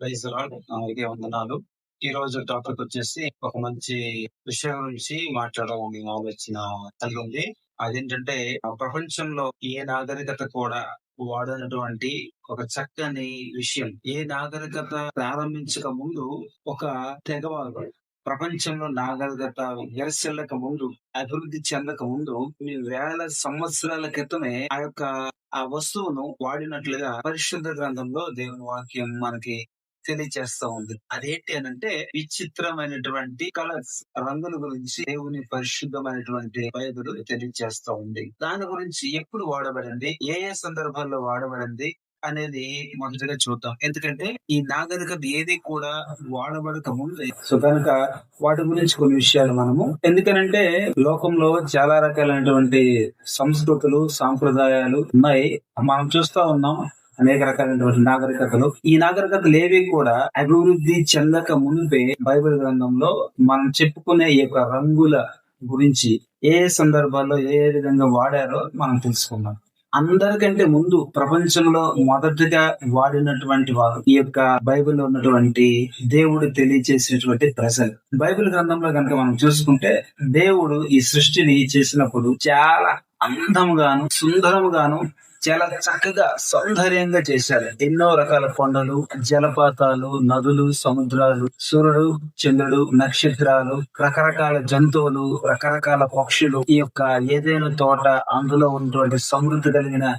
Praise అలాగే వందనాలు. ఈ రోజు టాపిక్ వచ్చేసి ఒక మంచి విషయం గురించి మాట్లాడడం ఆలోచన కలిగి ఉంది. అదేంటంటే ప్రపంచంలో ఏ నాగరికత కూడా వాడనటువంటి ఒక చక్కని విషయం. ఏ నాగరికత ప్రారంభించక ముందు ఒక తెగవారు. ప్రపంచంలో నాగరికత విరసిల్లక ముందు అభివృద్ధి చెందక ముందు వేల సంవత్సరాల క్రితమే ఆ యొక్క ఆ వస్తువును వాడినట్లుగా పరిశుద్ధ గ్రంథంలో దేవుని వాక్యం మనకి తెలియజేస్తా ఉంది. అదేంటి అని అంటే విచిత్రమైనటువంటి కలర్స్ రంగుల గురించి దేవుని పరిశుద్ధమైనటువంటి బైబుల్ తెలియజేస్తా ఉంది. దాని గురించి ఎప్పుడు వాడబడింది? ఏ ఏ సందర్భాల్లో వాడబడింది? అనేది మొదటిగా చూద్దాం. ఎందుకంటే ఈ నాగరికత ఏది కూడా వాడబడక ముందే. సో కనుక వాటి గురించి కొన్ని విషయాలు మనము ఎందుకనంటే లోకంలో చాలా రకాలైనటువంటి సంస్కృతులు సాంప్రదాయాలు ఉన్నాయి. మనం చూస్తా ఉన్నాం. అనేక రకాలైనటువంటి నాగరికతలు. ఈ నాగరికతలు ఏవి కూడా అభివృద్ధి చెందక ముందే బైబిల్ గ్రంథంలో మనం చెప్పుకునే ఈ యొక్క రంగుల గురించి ఏ సందర్భాల్లో ఏ విధంగా వాడారో మనం తెలుసుకున్నాం అందరికంటే ముందు ప్రపంచంలో మొదటగా వాడినటువంటి వారు ఈ యొక్క బైబిల్లో ఉన్నటువంటి దేవుడు తెలియజేసినటువంటి ప్రజలు. బైబిల్ గ్రంథంలో కనుక మనం చూసుకుంటే దేవుడు ఈ సృష్టిని చేసినప్పుడు చాలా అందంగాను సుందరముగాను చాలా చక్కగా సౌందర్యంగా చేశారు. ఎన్నో రకాల కొండలు జలపాతాలు నదులు సముద్రాలు సూర్యుడు చంద్రుడు నక్షత్రాలు రకరకాల జంతువులు రకరకాల పక్షులు. ఈ యొక్క ఏదైనా తోట అందులో ఉన్నటువంటి సమృద్ధి కలిగిన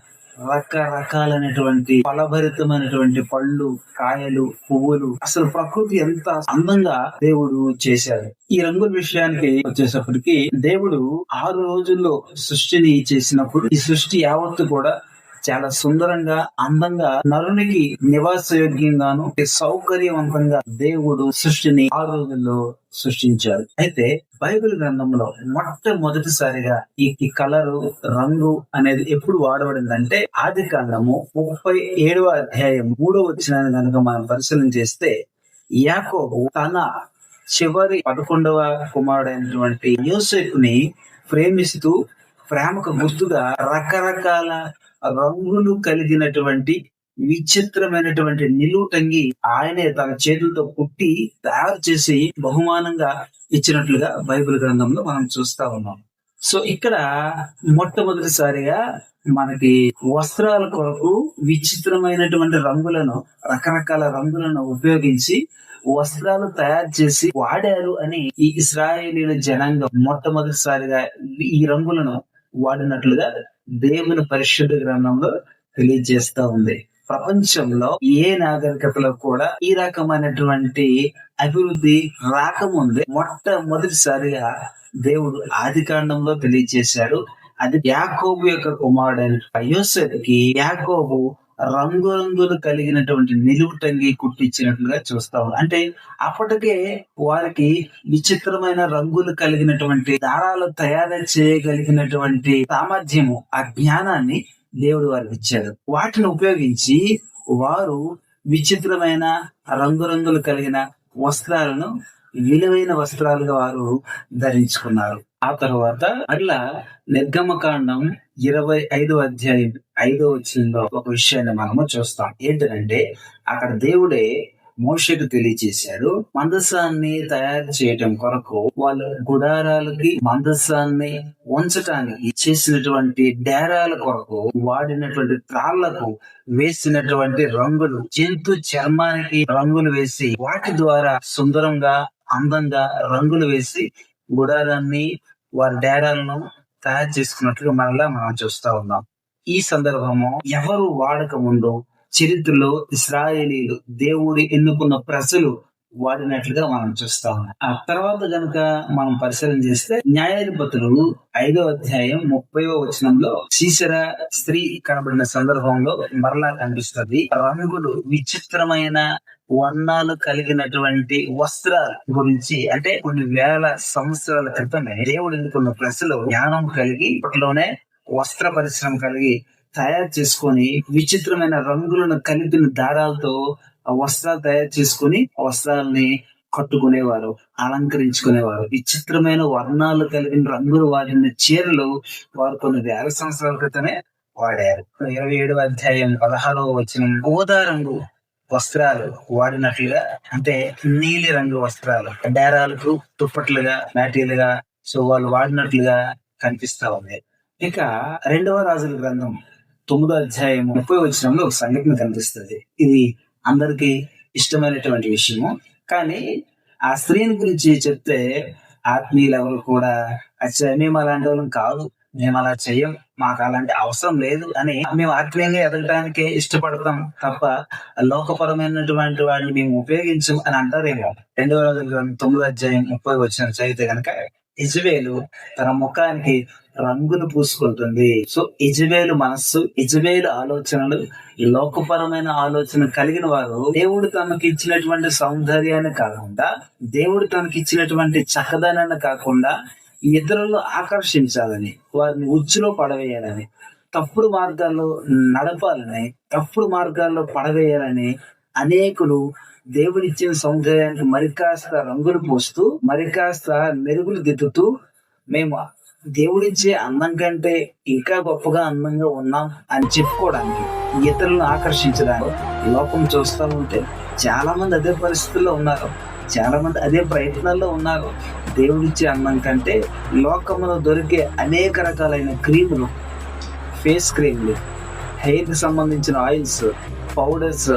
రకరకాలైనటువంటి ఫలభరితమైనటువంటి పళ్ళు కాయలు పువ్వులు. అసలు ప్రకృతి ఎంత అందంగా దేవుడు చేశాడు. ఈ రంగుల విషయానికి వచ్చేసప్పటికి దేవుడు ఆరు రోజుల్లో సృష్టిని చేసినప్పుడు ఈ సృష్టి యావత్తు కూడా చాలా సుందరంగా అందంగా నరునికి నివాసయోగ్యంగాను సౌకర్యవంతంగా దేవుడు సృష్టిని ఆ రోజుల్లో సృష్టించారు. అయితే బైబిల్ గ్రంథంలో మొట్టమొదటిసారిగా ఈ కలరు రంగు అనేది ఎప్పుడు వాడబడిందంటే ఆది కాండము ముప్పై ఏడవ అధ్యాయం మూడో వచ్చిన కనుక మనం పరిశీలన చేస్తే యాకోబు తన చివరి పదకొండవ కుమారుడైనటువంటి యూసెఫ్ని ప్రేమిస్తూ ప్రేమకు గుర్తుగా రకరకాల రంగులు కలిగినటువంటి విచిత్రమైనటువంటి నిలువుటంగి ఆయనే తన చేతులతో కుట్టి తయారు చేసి బహుమానంగా ఇచ్చినట్లుగా బైబిల్ గ్రంథంలో మనం చూస్తా ఉన్నాం. సో ఇక్కడ మొట్టమొదటిసారిగా మనకి వస్త్రాల కొరకు విచిత్రమైనటువంటి రంగులను రకరకాల రంగులను ఉపయోగించి వస్త్రాలు తయారు చేసి వాడారు అని ఈ ఇస్రాయేలీల జనాంగం మొట్టమొదటిసారిగా ఈ రంగులను వాడినట్లుగా దేవుని పరిశుద్ధ గ్రంథంలో తెలియజేస్తా ఉంది. ప్రపంచంలో ఏ నాగరికతలో కూడా ఈ రకమైనటువంటి అభివృద్ధి రాకముందే మొట్టమొదటిసారిగా దేవుడు ఆది కాండంలో తెలియజేశాడు. అది యాకోబు యొక్క కుమారుడైన యోసెఫ్కి యాకోబు రంగురంగులు కలిగినటువంటి నిలువుటంగి కుట్టించినట్లుగా చూస్తాం అంటే అప్పటికే వారికి విచిత్రమైన రంగులు కలిగినటువంటి దారాలు తయారు చేయగలిగినటువంటి సామర్థ్యము ఆ జ్ఞానాన్ని దేవుడు వారికి ఇచ్చాడు. వాటిని ఉపయోగించి వారు విచిత్రమైన రంగురంగులు కలిగిన వస్త్రాలను విలువైన వస్త్రాలుగా వారు ధరించుకున్నారు. ఆ తర్వాత అట్లా నిర్గమకాండం ఇరవై ఐదో అధ్యాయం ఐదో వచ్చిందో ఒక విషయాన్ని మనము చూస్తాం. ఏంటంటే అక్కడ దేవుడే మోషకు తెలియచేశారు మందసాన్ని తయారు చేయటం కొరకు వాళ్ళ గుడారాలకి మందసాన్ని ఉంచటానికి చేసినటువంటి డేరాల కొరకు వాడినటువంటి త్రాళ్ళకు వేసినటువంటి రంగులు జంతు చర్మానికి రంగులు వేసి వాటి ద్వారా సుందరంగా అందంగా రంగులు వేసి గుడారాన్ని వారి డేరాలను తయారు చేసుకున్నట్లు మనలా మనం చూస్తా ఉన్నాం. ఈ సందర్భము ఎవరు వాడక ముందు చరిత్రలో ఇస్రాయేలీలు దేవుడి ఎన్నుకున్న ప్రజలు వాడినట్లుగా మనం చూస్తా. ఉన్నాం ఆ తర్వాత గనుక మనం పరిశీలన చేస్తే న్యాయాధిపతులు ఐదో అధ్యాయం ముప్పై వచనంలో శీశర స్త్రీ కనబడిన సందర్భంలో మరలా కనిపిస్తుంది. రంగులు విచిత్రమైన వర్ణాలు కలిగినటువంటి వస్త్రాల గురించి అంటే కొన్ని వేల సంవత్సరాల క్రితమే దేవుడు ఎన్నుకున్న ప్రజలు జ్ఞానం కలిగి ఇప్పట్లోనే వస్త్ర పరిశ్రమ కలిగి తయారు చేసుకొని విచిత్రమైన రంగులను కలిపిన దారాలతో వస్త్రాలు తయారు చేసుకుని వస్త్రాలని కట్టుకునేవారు అలంకరించుకునేవారు. విచిత్రమైన వర్ణాలు కలిగిన రంగులు వాడిన చీరలు వారు కొన్ని వేల సంవత్సరాల క్రితమే వాడారు. ఇరవై ఏడవ అధ్యాయం పదహారవ వచ్చిన ఊదా రంగు వస్త్రాలు వాడినట్లుగా అంటే నీలి రంగు వస్త్రాలు డేరాలకు దుప్పట్లుగా మ్యాటీలుగా సో వాళ్ళు వాడినట్లుగా కనిపిస్తా ఉంది ఇక రెండవ రాజుల గ్రంథం తొమ్మిదో అధ్యాయం ముప్పై వచ్చినంలో ఒక సంఘటన కనిపిస్తుంది. ఇది అందరికీ ఇష్టమైనటువంటి విషయము. కానీ ఆ స్త్రీని గురించి చెప్తే ఆత్మీయులు ఎవరు కూడా మేము అలాంటి వాళ్ళం కాదు మేము అలా చెయ్యం మాకు అలాంటి అవసరం లేదు అని మేము ఆత్మీయంగా ఎదగడానికి ఇష్టపడతాం తప్ప లోకపరమైనటువంటి వాడిని మేము ఉపయోగించం అని అంటారేమో. రెండవ రోజుల గ్రంథం తొమ్మిదో అధ్యాయం ముప్పై వచ్చిన చదివితే కనుక ఇజ్వేలు తన ముఖానికి రంగును పూసుకుంటుంది. సో ఇజబేలు మనస్సు ఇజబేలు ఆలోచనలు లోకపరమైన ఆలోచన కలిగిన వారు దేవుడు తనకి ఇచ్చినటువంటి సౌందర్యాన్ని కాకుండా దేవుడు తనకి ఇచ్చినటువంటి చక్కదనాన్ని కాకుండా ఇతరులను ఆకర్షించాలని వారిని ఉచ్చులో పడవేయాలని తప్పుడు మార్గాల్లో నడపాలని తప్పుడు మార్గాల్లో పడవేయాలని అనేకులు దేవుడిచ్చిన సౌందర్యానికి మరి కాస్త రంగులు పోస్తూ మరి కాస్త మెరుగులు దిద్దుతూ మేము దేవుడిచ్చే అందం కంటే ఇంకా గొప్పగా అందంగా ఉన్నాం అని చెప్పుకోవడానికి ఇతరులను ఆకర్షించడానికి లోకం చూస్తూ ఉంటే చాలా మంది అదే పరిస్థితుల్లో ఉన్నారు. చాలా మంది అదే ప్రయత్నాల్లో ఉన్నారు. దేవుడిచ్చే అందం కంటే లోకంలో దొరికే అనేక రకాలైన క్రీములు ఫేస్ క్రీమ్లు హెయిర్కి సంబంధించిన ఆయిల్స్ పౌడర్స్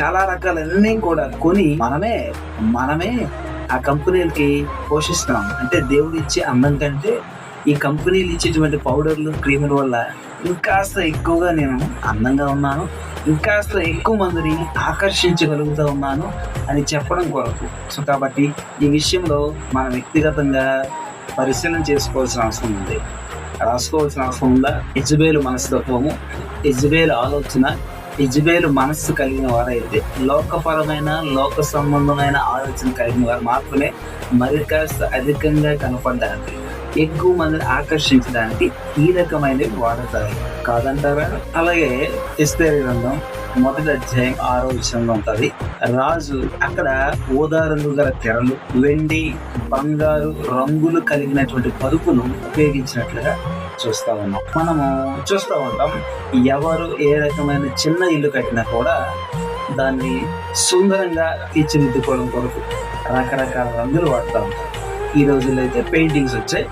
చాలా రకాలన్నీ కూడా కొని మనమే మనమే ఆ కంపెనీలకి పోషిస్తున్నాం. అంటే దేవుడిచ్చే అందం కంటే ఈ కంపెనీలు ఇచ్చేటువంటి పౌడర్లు క్రీముల వల్ల ఇంకాస్త ఎక్కువగా నేను అందంగా ఉన్నాను. ఇంకాస్త ఎక్కువ మందిని ఆకర్షించగలుగుతూ ఉన్నాను అని చెప్పడం కొరకు. సో కాబట్టి ఈ విషయంలో మనం వ్యక్తిగతంగా పరిశీలన చేసుకోవాల్సిన అవసరం ఉంది. రాసుకోవాల్సిన అవసరం ఉందా? ఇజబేలు మనస్తత్వము ఇజబేలు ఆలోచన ఇజబేలు మనస్సు కలిగిన వారైతే లోకపరమైన లోక సంబంధమైన ఆలోచన కలిగిన వారు మాత్రమే మరి కాస్త అధికంగా కనపడ్డారు. ఎక్కువ మందిని ఆకర్షించడానికి ఈ రకమైనవి వాడతారు. కాదంటారా? అలాగే ఇస్తేరి గ్రంథం మొదటి అధ్యాయం ఆరో విషయంలో ఉంటుంది. రాజు అక్కడ ఓదారులు రంగు గల తెరలు వెండి బంగారు రంగులు కలిగినటువంటి పరుపును ఉపయోగించినట్లుగా చూస్తా ఉన్నాం. మనము చూస్తూ ఉంటాం ఎవరు ఏ రకమైన చిన్న ఇల్లు కట్టినా కూడా దాన్ని సుందరంగా తీర్చిదిద్దుకోవడం కొరకు రకరకాల రంగులు వాడుతూ ఉంటారు. ఈ రోజుల్లో అయితే పెయింటింగ్స్ వచ్చాయి.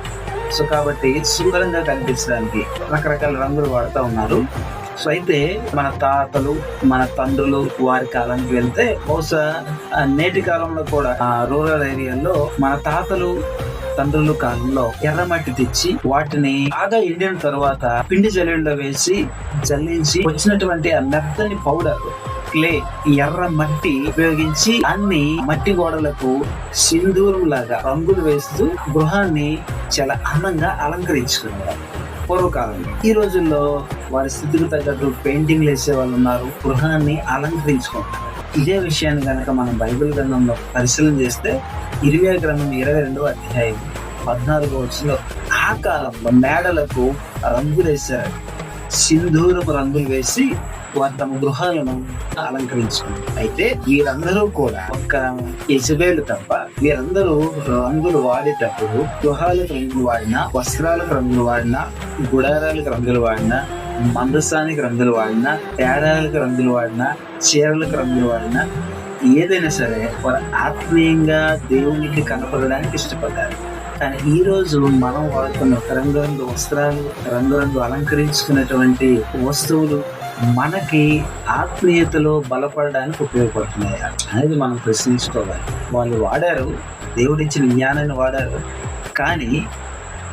సో కాబట్టి సుందరంగా కనిపించడానికి రకరకాల రంగులు వాడుతూ ఉన్నారు. సో అయితే మన తాతలు మన తండ్రులు వారి కాలానికి వెళ్తే బహుశా నేటి కాలంలో కూడా ఆ రూరల్ ఏరియాల్లో మన తాతలు తండ్రుల కాలంలో ఎర్రమట్టి తెచ్చి వాటిని బాగా ఎండిన తర్వాత పిండి జల్లెడలో వేసి జల్లించి వచ్చినటువంటి ఆ మెత్తని పౌడర్ క్లే ఎర్ర మట్టి ఉపయోగించి అన్ని మట్టి గోడలకు సింధూరం లాగా రంగులు వేస్తూ గృహాన్ని చాలా అందంగా అలంకరించుకున్నారు. పూర్వకాలంలో ఈ రోజుల్లో వారి స్థితికి తగ్గట్టు పెయింటింగ్లు వేసే వాళ్ళు ఉన్నారు. గృహాన్ని అలంకరించుకుంటారు ఇదే విషయాన్ని కనుక మనం బైబిల్ గ్రంథంలో పరిశీలన చేస్తే ఇరవై గ్రంథం ఇరవై రెండవ అధ్యాయం పద్నాలుగో వచ్చిన ఆ కాలంలో మేడలకు రంగులు వేశారు సింధూరపు రంగులు వేసి వారు తమ గృహాలను అలంకరించుకుంది. అయితే వీరందరూ కూడా ఒక్క ఇజబేలు తప్ప వీరందరూ రంగులు వాడేటప్పుడు గృహాలకు రంగులు వాడినా వస్త్రాలకు రంగులు వాడినా గుడారాలకు రంగులు వాడినా మందసానికి రంగులు వాడినా తేడాలకు రంగులు వాడినా చీరలకు రంగులు వాడినా ఏదైనా సరే వారు ఆత్మీయంగా దేవునికి కనపడడానికి ఇష్టపడ్డారు. కానీ ఈ రోజు మనం వాడుతున్న రంగురంగు వస్త్రాలు రంగురంగు అలంకరించుకున్నటువంటి వస్తువులు మనకి ఆత్మీయతలో బలపడడానికి ఉపయోగపడుతున్నాయి. అనేది మనం ప్రశ్నించుకోవాలి. వాళ్ళు వాడారు దేవుడిచ్చిన జ్ఞానాన్ని వాడారు. కానీ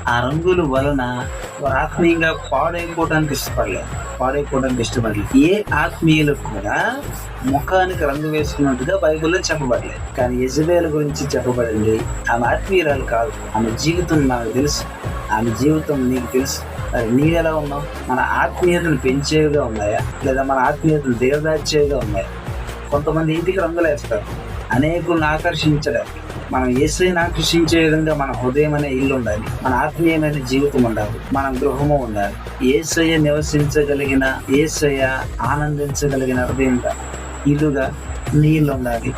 ఆ రంగుల వలన వారు ఆత్మీయంగా పాడైపోవడానికి ఇష్టపడలేదు. పాడైపోవడానికి ఇష్టపడలేదు. ఏ ఆత్మీయులు కూడా ముఖానికి రంగు వేసుకున్నట్టుగా బైబిల్లో చెప్పబడలేదు. కానీ యజబేల గురించి చెప్పబడింది ఆమె ఆత్మీయురాలు కాదు. ఆమె జీవితం నాకు తెలుసు. ఆమె జీవితం నీకు తెలుసు. నీవెలా ఉన్నావు? మన ఆత్మీయతను పెంచేవిగా ఉన్నాయా? లేదా మన ఆత్మీయతను దిగదార్చేవిగా ఉన్నాయా? కొంతమంది ఇంటికి రంగులు వేస్తారు. అనేకులను ఆకర్షించడానికి మనం ఏసైనా ఆకర్షించే విధంగా మన హృదయం అనే ఇల్లు ఉండాలి. మన ఆత్మీయమైన జీవితం ఉండాలి. మన గృహము ఉండాలి. ఏసయ్య నివసించగలిగిన ఏసయ్య ఆనందించగలిగిన హృదయంగా ఇల్లుగా నీళ్ళు ఉండాలి.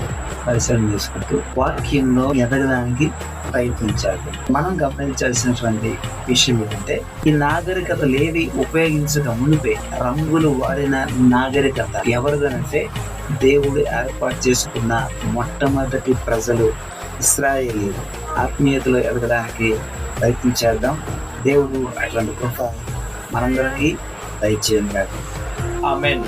పరిశీలన చేసుకుంటూ వాక్యంలో ఎదగడానికి ప్రయత్నించాలి. మనం గమనించాల్సినటువంటి విషయం ఏంటంటే ఈ నాగరికత లేవి ఉపయోగించక మునిపే రంగులు వాడిన నాగరికత ఎవరిదనంటే దేవుడు ఏర్పాటు చేసుకున్న మొట్టమొదటి ప్రజలు ఇస్రాయేలీలు. ఆత్మీయతలో ఎదగడానికి ప్రయత్నం చేద్దాం. దేవుడు అట్లాంటి కృప మనందరికీ దయచేయండి ఆమెన్.